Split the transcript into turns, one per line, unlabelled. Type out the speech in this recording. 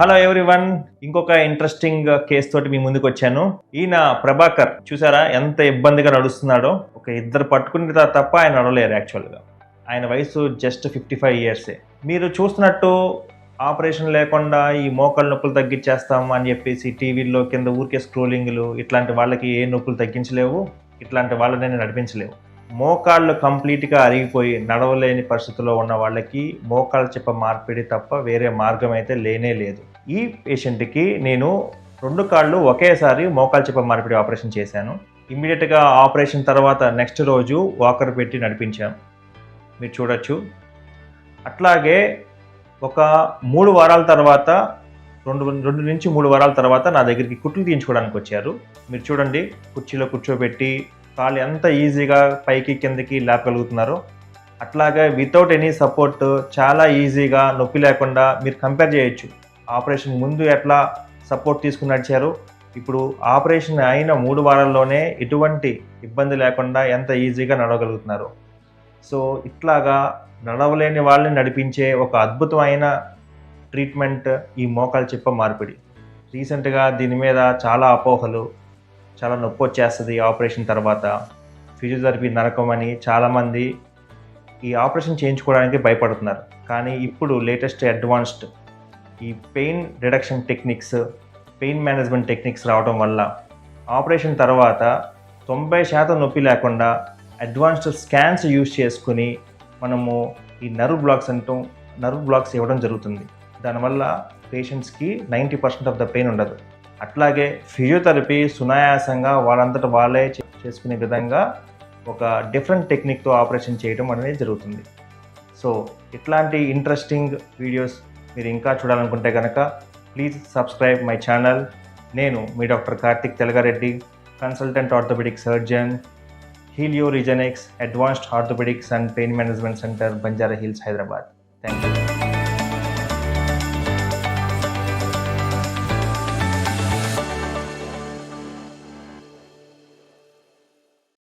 Hello everyone ఇంకొక interesting case తోటి మీ ముందుకు వచ్చాను. ఈయన ప్రభాకర్ చూసారా ఎంత ఇబ్బందిగా నడుస్తున్నాడో? ఒక ఇద్దరు పట్టుకుని తప్ప ఆయన నడవలేరు యాక్చువల్గా ఆయన వయసు జస్ట్ ఫిఫ్టీ ఫైవ్ ఇయర్సే మీరు చూస్తున్నట్టు ఆపరేషన్ లేకుండా ఈ మోకాళ్ళ నొప్పులు తగ్గించేస్తాం అని చెప్పేసి టీవీల్లో కింద ఊరికే స్క్రోలింగ్లు ఇట్లాంటి వాళ్ళకి ఏ నొప్పులు తగ్గించలేవు ఇట్లాంటి వాళ్ళని నడిపించలేవు. మోకాళ్ళు కంప్లీట్గా అరిగిపోయి నడవలేని పరిస్థితిలో ఉన్న వాళ్ళకి మోకాళ్ళ చెప్ప మార్పిడి తప్ప వేరే మార్గం అయితే లేనే లేదు. ఈ పేషెంట్కి నేను రెండు కాళ్ళు ఒకేసారి మోకాలు చెప్ప మార్పిడి ఆపరేషన్ చేశాను. ఇమ్మీడియట్గా ఆపరేషన్ తర్వాత నెక్స్ట్ రోజు వాకర్ పెట్టి నడిపించాం. మీరు చూడొచ్చు. అట్లాగే ఒక మూడు వారాల తర్వాత రెండు రెండు నుంచి మూడు వారాల తర్వాత నా దగ్గరికి కుట్లు తీయించుకోవడానికి వచ్చారు. మీరు చూడండి కుర్చీలో కూర్చోబెట్టి కాళ్ళు ఎంత ఈజీగా పైకి కిందకి లేపగలుగుతున్నారో. అట్లాగే వితౌట్ ఎనీ సపోర్ట్ చాలా ఈజీగా నొప్పి లేకుండా మీరు కంపేర్ చేయొచ్చు. ఆపరేషన్ ముందు ఎట్లా సపోర్ట్ తీసుకుని నడిచారు? ఇప్పుడు ఆపరేషన్ అయిన మూడు వారాల్లోనే ఎటువంటి ఇబ్బంది లేకుండా ఎంత ఈజీగా నడవగలుగుతున్నారు? సో ఇట్లాగా నడవలేని వాళ్ళని నడిపించే ఒక అద్భుతమైన ట్రీట్మెంట్ ఈ మోకాలు చెప్ప మార్పిడి. రీసెంట్గా దీని మీద చాలా అపోహలు చాలా నొప్పి వచ్చేస్తుంది ఆపరేషన్ తర్వాత. ఫిజియోథెరపీ నరకం అని చాలామంది ఈ ఆపరేషన్ చేయించుకోవడానికి భయపడుతున్నారు. కానీ ఇప్పుడు లేటెస్ట్ అడ్వాన్స్డ్ ఈ pain reduction techniques pain management techniques రావడం వల్ల ఆపరేషన్ తర్వాత తొంభై శాతం నొప్పి లేకుండా అడ్వాన్స్డ్ స్కాన్స్ యూజ్ చేసుకుని మనము ఈ నర్వ్ బ్లాక్స్ అంటూ నర్వ్ బ్లాక్స్ ఇవ్వడం జరుగుతుంది. దానివల్ల పేషెంట్స్కి ninety percent of the pain ఉండదు. అట్లాగే ఫిజియోథెరపీ సునాయాసంగా వాళ్ళంతట వాళ్ళే చేసుకునే విధంగా ఒక డిఫరెంట్ టెక్నిక్తో ఆపరేషన్ చేయడం అనేది జరుగుతుంది. సో ఇట్లాంటి ఇంట్రెస్టింగ్ వీడియోస్ మీరు ఇంకా చూడాలనుకుంటే కనుక ప్లీజ్ సబ్స్క్రైబ్ మై ఛానల్ నేను మీ doctor Karthik Telagareddy consultant orthopaedic surgeon Helio Regenex advanced orthopaedics and pain management centre Banjara Hills Hyderabad thank you